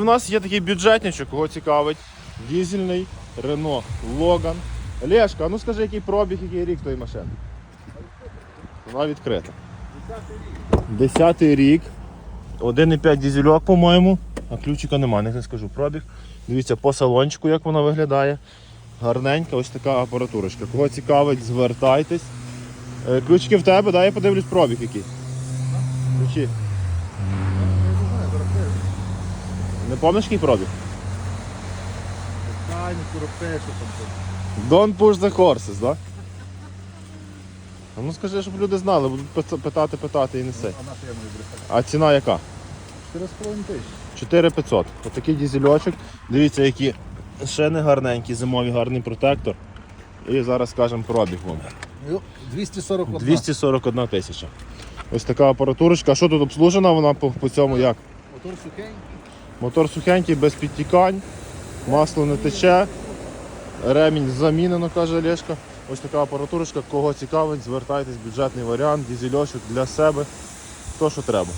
У нас є такий бюджетничок, кого цікавить. Дізельний Renault Logan. Олешка, а ну скажи, який пробіг, який рік тої машини. Вона відкрита. Десятий рік. 1,5 дізельок, по-моєму. А ключика нема, не скажу пробіг. Дивіться по салончику, як вона виглядає. Гарненька, ось така апаратурочка. Кого цікавить, звертайтесь. Е, Ключики в тебе, дай я подивлюсь пробіг який. Ключі. Не пам'ятаєш, який пробіг? Тайні, куропе, що там. Don't push the horses, да? А ну скажи, щоб люди знали, будуть пи- питати, питати і неси. А на що я маю брехати? А ціна яка? 4,5 тисячі. 4500. Отакий дізельочок. Дивіться, які шини гарненькі, зимовий гарний протектор. І зараз скажемо пробіг вам. Ну, 241. 241 тисяча. Ось така апаратурочка. А що тут обслужена? Вона по, по цьому як? Мотор сухий. Мотор сухенький, без підтікань, масло не тече, ремінь замінено, каже Олешка. Ось така апаратурочка, кого цікавить, звертайтесь, бюджетний варіант, дізельочок для себе, то що треба.